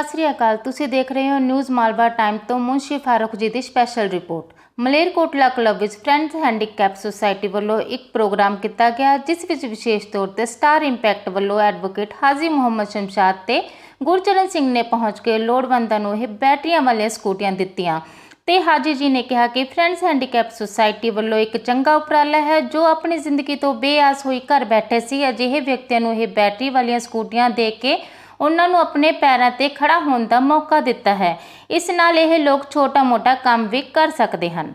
ਸਤਿ ਸ੍ਰੀ ਅਕਾਲ। ਤੁਸੀਂ ਦੇਖ ਰਹੇ ਹੋ ਨਿਊਜ਼ ਮਾਲਵਾ ਟਾਈਮ ਤੋਂ ਮੁਨਸ਼ੀ ਫਾਰੂਕ ਜੀ ਦੀ ਸਪੈਸ਼ਲ ਰਿਪੋਰਟ ਮਲੇਰਕੋਟਲਾ ਕਲੱਬ ਵਿੱਚ ਫਰੈਂਡਸ ਹੈਂਡੀਕੈਪ ਸੁਸਾਇਟੀ ਵੱਲੋਂ ਇੱਕ ਪ੍ਰੋਗਰਾਮ ਕੀਤਾ ਗਿਆ, ਜਿਸ ਵਿੱਚ ਵਿਸ਼ੇਸ਼ ਤੌਰ ਤੇ ਸਟਾਰ ਇੰਪੈਕਟ ਵੱਲੋਂ ਐਡਵੋਕੇਟ ਹਾਜ਼ੀ ਮੁਹੰਮਦ ਸ਼ਮਸ਼ਾਦ ਤੇ ਗੁਰਚਰਨ ਸਿੰਘ ਨੇ ਪਹੁੰਚ ਕੇ ਲੋੜਵੰਦਾਂ ਨੂੰ ਇਹ ਬੈਟਰੀਆਂ ਵਾਲੀਆਂ ਸਕੂਟੀਆਂ ਦਿੱਤੀਆਂ। ਤੇ ਹਾਜੀ ਜੀ ਨੇ ਕਿਹਾ ਕਿ ਫਰੈਂਡਸ ਹੈਂਡੀਕੈਪ ਸੁਸਾਇਟੀ ਵੱਲੋਂ ਇੱਕ ਚੰਗਾ ਉਪਰਾਲਾ ਹੈ, ਜੋ ਆਪਣੀ ਜ਼ਿੰਦਗੀ ਤੋਂ ਬੇਆਸ ਹੋਈ ਘਰ ਬੈਠੇ ਸੀ। ਅਜਿਹੇ ਵਿਅਕਤੀਆਂ ਨੂੰ ਇਹ ਬੈਟਰੀ ਵਾਲੀਆਂ ਸਕੂਟੀਆਂ ਦੇ ਕੇ ਉਹਨਾਂ ਨੂੰ ਆਪਣੇ ਪੈਰਾਂ ਤੇ ਖੜਾ ਹੋਣ ਦਾ ਮੌਕਾ ਦਿੱਤਾ ਹੈ। ਇਸ ਨਾਲ ਇਹ ਲੋਕ ਛੋਟਾ-ਮੋਟਾ ਕੰਮ ਵੀ ਕਰ ਸਕਦੇ ਹਨ।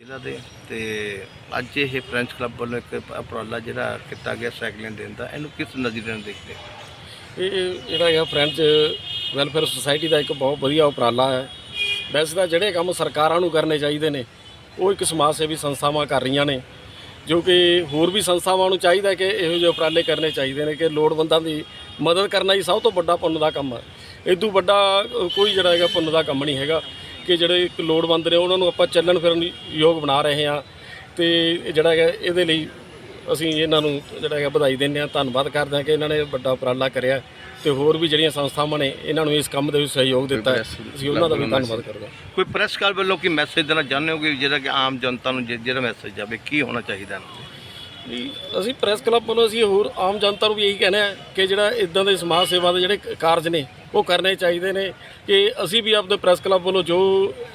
ਇਹਨਾਂ ਦੇ ਤੇ ਅੱਜ ਇਹ ਫਰੈਂਚ ਕਲੱਬ ਵੱਲੋਂ ਇੱਕ ਉਪਰਾਲਾ ਜਿਹੜਾ ਕੀਤਾ ਗਿਆ ਸਾਈਕਲਿੰਗ ਦੇਣ ਦਾ ਇਹਨੂੰ ਕਿਸ ਨਜ਼ਰੀਏ ਨਾਲ ਦੇਖਦੇ? ਇਹ ਇਹ ਜਿਹੜਾ ਹੈਗਾ ਫਰੈਂਚ ਵੈਲਫੇਅਰ ਸੁਸਾਇਟੀ ਦਾ ਇੱਕ ਬਹੁਤ ਵਧੀਆ ਉਪਰਾਲਾ ਹੈ। ਵੈਸੇ ਤਾਂ ਜਿਹੜੇ ਕੰਮ ਸਰਕਾਰਾਂ ਨੂੰ ਕਰਨੇ ਚਾਹੀਦੇ ਨੇ ਉਹ ਇੱਕ ਸਮਾਜ ਸੇਵੀ ਸੰਸਥਾਵਾਂ ਕਰ ਰਹੀਆਂ ਨੇ। ਜੋ ਕਿ ਹੋਰ ਵੀ ਸੰਸਥਾਵਾਂ ਨੂੰ ਚਾਹੀਦਾ ਕਿ ਇਹੋ ਜਿਹੇ ਉਪਰਾਲੇ ਕਰਨੇ ਚਾਹੀਦੇ ਨੇ ਕਿ ਲੋੜਵੰਦਾਂ ਦੀ ਮਦਦ ਕਰਨਾ ਹੀ ਸਭ ਤੋਂ ਵੱਡਾ ਪੁੰਨ ਦਾ ਕੰਮ ਹੈ ਇਦੋਂ ਵੱਡਾ ਕੋਈ ਜਿਹੜਾ ਹੈਗਾ ਪੁੰਨ ਦਾ ਕੰਮ ਨਹੀਂ ਹੈਗਾ ਕਿ ਜਿਹੜੇ ਇੱਕ ਲੋੜਵੰਦ ਨੇ ਉਹਨਾਂ ਨੂੰ ਆਪਾਂ ਚੱਲਣ ਫਿਰਨ ਯੋਗ ਬਣਾ ਰਹੇ ਹਾਂ ਤੇ ਜਿਹੜਾ ਹੈਗਾ ਇਹਦੇ ਲਈ ਅਸੀਂ ਇਹਨਾਂ ਨੂੰ ਜਿਹੜਾ ਹੈਗਾ ਵਧਾਈ ਦਿੰਦੇ ਹਾਂ ਧੰਨਵਾਦ ਕਰਦੇ ਹਾਂ ਕਿ ਇਹਨਾਂ ਨੇ ਵੱਡਾ ਉਪਰਾਲਾ ਕਰਿਆ ਤੇ ਹੋਰ ਵੀ ਜਿਹੜੀਆਂ ਸੰਸਥਾਵਾਂ ਨੇ ਇਹਨਾਂ ਨੂੰ ਇਸ ਕੰਮ ਦੇ ਵਿੱਚ ਸਹਿਯੋਗ ਦਿੱਤਾ ਹੈ। ਅਸੀਂ ਉਹਨਾਂ ਦਾ ਵੀ ਧੰਨਵਾਦ ਕਰਦੇ ਹਾਂ। ਕੋਈ ਪ੍ਰੈਸ ਕਲੱਬ ਵੱਲੋਂ ਕੀ ਮੈਸੇਜ ਦੇਣਾ ਚਾਹੁੰਦੇ ਹੋ ਕਿ ਜਿਹੜਾ ਕਿ ਆਮ ਜਨਤਾ ਨੂੰ ਜਿਹੜਾ ਮੈਸੇਜ ਜਾਵੇ ਕੀ ਹੋਣਾ ਚਾਹੀਦਾ ਇਹਨਾਂ? ਵੀ ਅਸੀਂ ਪ੍ਰੈਸ ਕਲੱਬ ਵੱਲੋਂ ਅਸੀਂ ਹੋਰ ਆਮ ਜਨਤਾ ਨੂੰ ਵੀ ਇਹੀ ਕਹਿੰਦੇ ਆ ਕਿ ਜਿਹੜਾ ਇਦਾਂ ਦੇ ਸਮਾਜ ਸੇਵਾ ਦੇ ਜਿਹੜੇ ਕਾਰਜ ਨੇ ਉਹ ਕਰਨੇ ਚਾਹੀਦੇ ਨੇ ਕਿ ਅਸੀਂ ਵੀ ਆਪਣੇ ਪ੍ਰੈਸ ਕਲੱਬ ਵੱਲੋਂ ਜੋ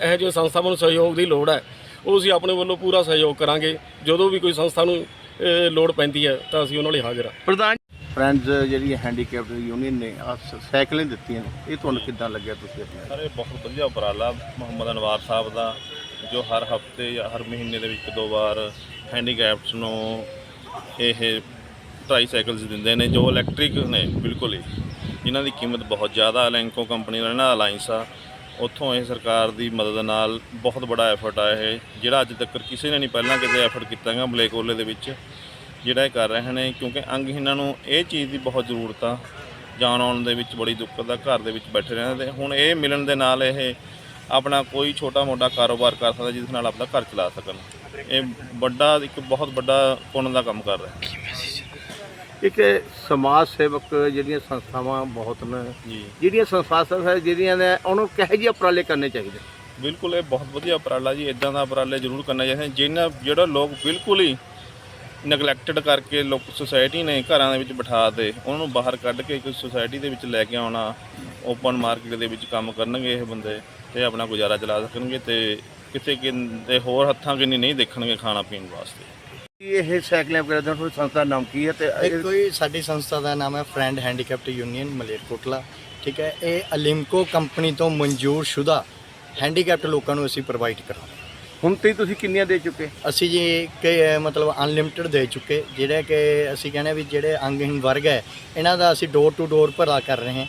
ਇਹੋ ਜਿਹੇ ਸੰਸਥਾਵਾਂ ਨੂੰ ਸਹਿਯੋਗ ਦੀ ਲੋੜ ਹੈ ਉਹ ਅਸੀਂ ਆਪਣੇ ਵੱਲੋਂ ਪੂਰਾ ਸਹਿਯੋਗ ਕਰਾਂਗੇ। ਜਦੋਂ ਵੀ ਕੋਈ ਸੰਸਥਾ ਨੂੰ ਲੋੜ ਪੈਂਦੀ ਹੈ ਤਾਂ ਅਸੀਂ ਉਹਨਾਂ ਲਈ ਹਾਜ਼ਰ ਹਾਂ। ਪ੍ਰਧਾਨ ਫਰੈਂਡਸ ਜਿਹੜੀ ਹੈਂਡੀਕੈਪਡ ਯੂਨੀਅਨ ਨੇ ਆ ਸਾਈਕਲਿੰਗ ਦਿੱਤੀਆਂ ਨੇ। ਇਹ ਤੁਹਾਨੂੰ ਕਿੱਦਾਂ ਲੱਗਿਆ ਤੁਸੀਂ ਆਪਣੇ ਸਰ ਇਹ ਬਹੁਤ ਵਧੀਆ ਉਪਰਾਲਾ ਮੁਹੰਮਦ ਅਨਵਾਰ ਸਾਹਿਬ ਦਾ ਜੋ ਹਰ ਹਫ਼ਤੇ ਜਾਂ ਹਰ ਮਹੀਨੇ ਦੇ ਵਿੱਚ ਦੋ ਵਾਰ ਹੈਂਡੀਕੈਪਟਸ ਨੂੰ ਇਹ ਟ੍ਰਾਈਸਾਈਕਲਸ ਦਿੰਦੇ ਨੇ ਜੋ ਇਲੈਕਟ੍ਰਿਕ ਨੇ ਬਿਲਕੁਲ ਹੀ। ਜਿਨ੍ਹਾਂ ਦੀ ਕੀਮਤ ਬਹੁਤ ਜ਼ਿਆਦਾ ਅਲੈਂਕੋ ਕੰਪਨੀ ਨਾਲ ਇਹਨਾਂ ਦਾ ਅਲਾਈਅੰਸ ਆ। ਉੱਥੋਂ ਇਹ ਸਰਕਾਰ ਦੀ ਮਦਦ ਨਾਲ ਬਹੁਤ ਵੱਡਾ ਐਫਰਟ ਆ ਇਹ, ਜਿਹੜਾ ਅੱਜ ਤੱਕ ਕਿਸੇ ਨੇ ਨਹੀਂ ਪਹਿਲਾਂ ਕਿਤੇ ਐਫਰਟ ਕੀਤਾ ਗਾ ਮਲੇਕੋਲੇ ਦੇ ਵਿੱਚ, ਜਿਹੜਾ ਇਹ ਕਰ ਰਹੇ ਨੇ, ਕਿਉਂਕਿ ਅੰਗਹੀਣਾਂ ਨੂੰ ਇਹ ਚੀਜ਼ ਦੀ ਬਹੁਤ ਜ਼ਰੂਰਤ ਆ, ਜਾਣ ਆਉਣ ਦੇ ਵਿੱਚ ਬੜੀ ਦਿੱਕਤ ਆ, ਘਰ ਦੇ ਵਿੱਚ ਬੈਠੇ ਰਹਿੰਦੇ ਤੇ ਹੁਣ ਇਹ ਮਿਲਣ ਦੇ ਨਾਲ ਇਹ ਆਪਣਾ ਕੋਈ ਛੋਟਾ ਮੋਟਾ ਕਾਰੋਬਾਰ ਕਰ ਸਕਦਾ ਜਿਸ ਨਾਲ ਆਪਣਾ ਘਰ ਚਲਾ ਸਕਣ। ਇਹ ਵੱਡਾ, ਇੱਕ ਬਹੁਤ ਵੱਡਾ ਪੁੰਨ ਦਾ ਕੰਮ ਕਰ ਰਿਹਾ। ਇੱਕ ਸਮਾਜ ਸੇਵਕ ਜਿਹੜੀਆਂ ਸੰਸਥਾਵਾਂ ਬਹੁਤ ਨੇ ਜੀ। ਜਿਹੜੀਆਂ ਸੰਸਥਾਵਾਂ ਹੈ ਜਿਹੜੀਆਂ ਨੇ ਉਹਨੂੰ ਕਿਹੋ ਜਿਹੇ ਉਪਰਾਲੇ ਕਰਨੇ ਚਾਹੀਦੇ? ਬਿਲਕੁਲ ਇਹ ਬਹੁਤ ਵਧੀਆ ਉਪਰਾਲਾ ਜੀ ਇਦਾਂ ਦਾ ਉਪਰਾਲੇ ਜ਼ਰੂਰ ਕਰਨਾ ਚਾਹੀਦਾ ਜਿਨ੍ਹਾਂ ਜਿਹੜਾ ਲੋਕ ਬਿਲਕੁਲ ਹੀ ਨੈਗਲੈਕਟਡ ਕਰਕੇ ਲੋਕ ਸੁਸਾਇਟੀ ਨੇ ਘਰਾਂ ਦੇ ਵਿੱਚ ਬਿਠਾ ਦੇ ਉਹਨਾਂ ਨੂੰ ਬਾਹਰ ਕੱਢ ਕੇ ਇੱਕ ਸੁਸਾਇਟੀ ਦੇ ਵਿੱਚ ਲੈ ਕੇ ਆਉਣਾ ਓਪਨ ਮਾਰਕੀਟ ਦੇ ਵਿੱਚ ਕੰਮ ਕਰਨਗੇ ਇਹ ਬੰਦੇ ਤੇ ਆਪਣਾ ਗੁਜ਼ਾਰਾ ਚਲਾ ਸਕਣਗੇ ਤੇ ਕਿਸੇ ਕਿੰਦੇ ਹੋਰ ਹੱਥਾਂ ਕਿੰਨੀ ਨਹੀਂ ਦੇਖਣਗੇ ਖਾਣਾ ਪੀਣ ਵਾਸਤੇ। ਇਹ ਸਾਈਕਲਿੰਗ ਕਰਦੇ ਹੋ ਸੰਸਥਾ ਦਾ ਨਾਮ ਕੀ ਹੈ ਤੇ ਇਹ- ਕੋਈ ਸਾਡੀ ਸੰਸਥਾ ਦਾ ਨਾਮ ਹੈ ਫਰੈਂਡ ਹੈਂਡੀਕੈਪਟ ਯੂਨੀਅਨ ਮਲੇਰਕੋਟਲਾ ਠੀਕ ਹੈ? ਇਹ ਅਲਿਮਕੋ ਕੰਪਨੀ ਤੋਂ ਮਨਜ਼ੂਰ ਸ਼ੁਦਾ ਹੈਂਡੀਕੈਪਟ ਲੋਕਾਂ ਨੂੰ ਅਸੀਂ ਪ੍ਰੋਵਾਈਡ ਕਰਾਂਗੇ। ਹੁਣ ਤੱਕ ਤੁਸੀਂ ਕਿੰਨੀਆਂ ਦੇ ਚੁੱਕੇ? ਅਸੀਂ ਜੀ ਕਿ ਮਤਲਬ ਅਨਲਿਮਿਟਿਡ ਦੇ ਚੁੱਕੇ ਜਿਹੜੇ ਕਿ ਅਸੀਂ ਕਹਿੰਦੇ ਵੀ ਜਿਹੜੇ ਅੰਗਹੀਣ ਵਰਗ ਹੈ ਇਹਨਾਂ ਦਾ ਅਸੀਂ ਡੋਰ ਟੂ ਡੋਰ ਭਰਾ ਕਰ ਰਹੇ ਹਾਂ।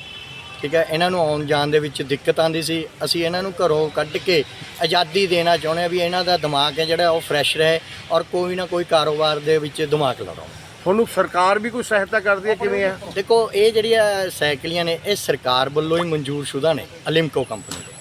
ਠੀਕ ਹੈ ਇਹਨਾਂ ਨੂੰ ਆਉਣ ਜਾਣ ਦੇ ਵਿੱਚ ਦਿੱਕਤ ਆਂਦੀ ਸੀ। ਅਸੀਂ ਇਹਨਾਂ ਨੂੰ ਘਰੋਂ ਕੱਢ ਕੇ ਆਜ਼ਾਦੀ ਦੇਣਾ ਚਾਹੁੰਦੇ ਹਾਂ ਵੀ ਇਹਨਾਂ ਦਾ ਦਿਮਾਗ ਹੈ ਜਿਹੜਾ ਉਹ ਫਰੈਸ਼ ਰਹੇ ਔਰ ਕੋਈ ਨਾ ਕੋਈ ਕਾਰੋਬਾਰ ਦੇ ਵਿੱਚ ਦਿਮਾਗ ਲੜਾਓ ਤੁਹਾਨੂੰ ਸਰਕਾਰ ਵੀ ਕੋਈ ਸਹਾਇਤਾ ਕਰਦੀ ਹੈ ਕਿਵੇਂ ਆ ਦੇਖੋ ਇਹ ਜਿਹੜੀਆਂ ਸਾਈਕਲੀਆਂ ਨੇ ਇਹ ਸਰਕਾਰ ਵੱਲੋਂ ਹੀ ਮਨਜ਼ੂਰ ਸ਼ੁਦਾ ਨੇ ਅਲਿਮਕੋ ਕੰਪਨੀ ਦੇ।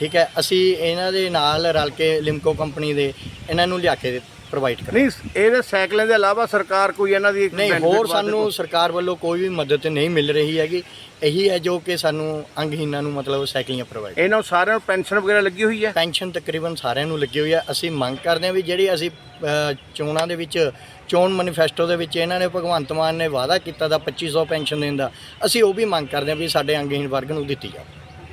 ਠੀਕ ਹੈ ਅਸੀਂ ਇਹਨਾਂ ਦੇ ਨਾਲ ਰਲ ਕੇ ਲਿਮਕੋ ਕੰਪਨੀ ਦੇ ਇਹਨਾਂ ਨੂੰ ਲਿਆ ਕੇ ਪ੍ਰੋਵਾਈਡ ਕਰਾਂਗੇ। ਨਹੀਂ ਇਹਦੇ ਸਾਈਕਲਾਂ ਦੇ ਇਲਾਵਾ ਸਰਕਾਰ ਕੋਈ ਇਹਨਾਂ ਦੀ ਨਹੀਂ ਹੋਰ ਸਾਨੂੰ ਸਰਕਾਰ ਵੱਲੋਂ ਕੋਈ ਵੀ ਮਦਦ ਨਹੀਂ ਮਿਲ ਰਹੀ ਹੈਗੀ। ਇਹੀ ਹੈ ਜੋ ਕਿ ਸਾਨੂੰ ਅੰਗਹੀਣਾਂ ਨੂੰ ਮਤਲਬ ਸਾਈਕਲੀਆਂ ਪ੍ਰੋਵਾਈਡ ਇਹਨਾਂ ਨੂੰ ਸਾਰਿਆਂ ਨੂੰ ਪੈਨਸ਼ਨ ਵਗੈਰਾ ਲੱਗੀ ਹੋਈ ਹੈ? ਪੈਨਸ਼ਨ ਤਕਰੀਬਨ ਸਾਰਿਆਂ ਨੂੰ ਲੱਗੀ ਹੋਈ ਹੈ। ਅਸੀਂ ਮੰਗ ਕਰਦੇ ਹਾਂ ਵੀ ਜਿਹੜੀ ਅਸੀਂ ਚੋਣਾਂ ਦੇ ਵਿੱਚ ਚੋਣ ਮੈਨੀਫੈਸਟੋ ਦੇ ਵਿੱਚ ਇਹਨਾਂ ਨੇ ਭਗਵੰਤ ਮਾਨ ਨੇ ਵਾਅਦਾ ਕੀਤਾ ਦਾ 2500 ਪੈਨਸ਼ਨ ਦੇਣ ਦਾ ਅਸੀਂ ਉਹ ਵੀ ਮੰਗ ਕਰਦੇ ਹਾਂ ਵੀ ਸਾਡੇ ਅੰਗਹੀਣ ਵਰਗ ਨੂੰ ਦਿੱਤੀ ਜਾਵੇ।